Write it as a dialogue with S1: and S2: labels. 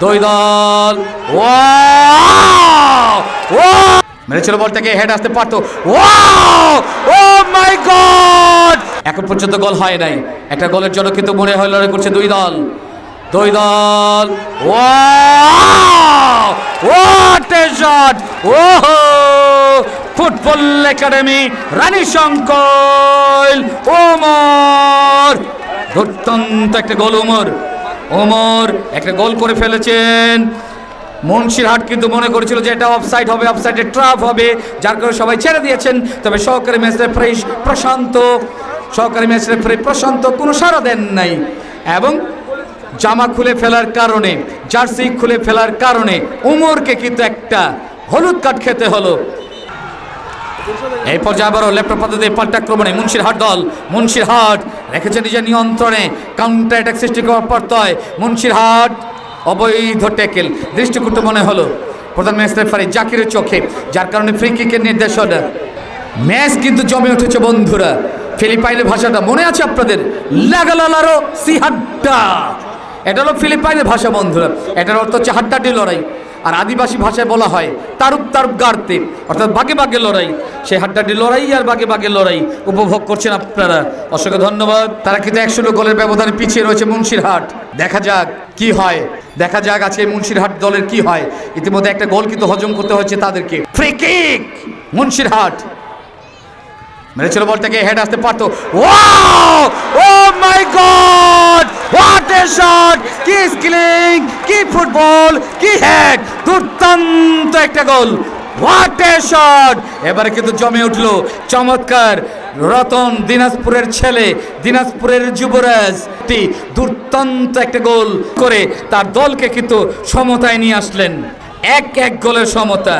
S1: দুই দল ও ও মেরেছিল বলটাকে হেড আসতে পারতো। ও ও মাই গড! এখন পর্যন্ত গোল হয় নাই। একটা গোলের জন্য কিন্তু মনে হয় লড়াই করছে দুই দল। দুই দল। ও ও শট ও ফুটবল একাডেমি রানী শঙ্কল ওমর দুর্দান্ত একটা গোল ওমর ওমর একটা গোল করে ফেলেছেন। মুন্সিরহাট কিন্তু মনে করেছিল যে এটা অফসাইড হবে অফসাইডে ট্রাফ হবে, যার কারণে সবাই ছেড়ে দিয়েছেন। তবে সহকারী ম্যাচ রেফারি প্রশান্ত, সহকারী ম্যাচ রেফারি প্রশান্ত কোনো সাড়া দেন নাই। এবং জামা খুলে ফেলার কারণে, জার্সি খুলে ফেলার কারণে উমরকে কিন্তু একটা হলুদ কাঠ খেতে হলো। এই পর্যায়ে আবারও লেফট পদ্ধতি পাল্টাক্রমণে মুন্সিরহাট দল মুন্সিরহাট রেখেছে নিজের নিয়ন্ত্রণে কাউন্টার অ্যাটাক সৃষ্টি করার পর্তয় মুন্সিরহাট অবৈধ টেকেল দৃষ্টিকূট মনে হলো, প্রধান ম্যাচ রেফারি জাকিরের চোখে, যার কারণে ফ্রি কিকের নির্দেশনা ম্যাচ কিন্তু জমে উঠেছে বন্ধুরা। ফিলিপাইনের ভাষাটা মনে আছে আপনাদের? লাগালালারো সিহাড্ডা। এটা হলো ফিলিপাইনের ভাষা বন্ধুরা। এটার অর্থ হচ্ছে হাড্ডাডি লড়াই। আর আদিবাসী ভাষায় বলা হয় তারুক তারুক গাড়তে। অর্থাৎ বাগে বাগে লড়াই। সেই হাড্ডাডি লড়াই আর বাগে বাগে লড়াই উপভোগ করছেন আপনারা। অসংখ্য ধন্যবাদ। তারা কিন্তু একশো গোলের ব্যবধানে পিছিয়ে রয়েছে মুন্সিরহাট। দেখা যাক কি হয়। দেখা যাক আজকে মুন্সিরহাট দলের কি হয়। ইতিমধ্যে একটা গোল কিন্তু হজম করতে হচ্ছে তাদেরকে। Free kick Munshirhat. মেরেছিল বলটাকে হেড আসতে পারতো। ও ও! শট কি স্কিলিং কি ফুটবল কি হেড দুর্দান্ত একটা গোল। হোয়াট এ শট এবারে কিন্তু জমে উঠল চমৎকার রতন দিনাজপুরের ছেলে, দিনাজপুরের যুবরাজ। দুর্দান্ত একটা গোল করে তার দলকে কিন্তু সমতায় নিয়ে আসলেন। এক এক গোলের সমতা।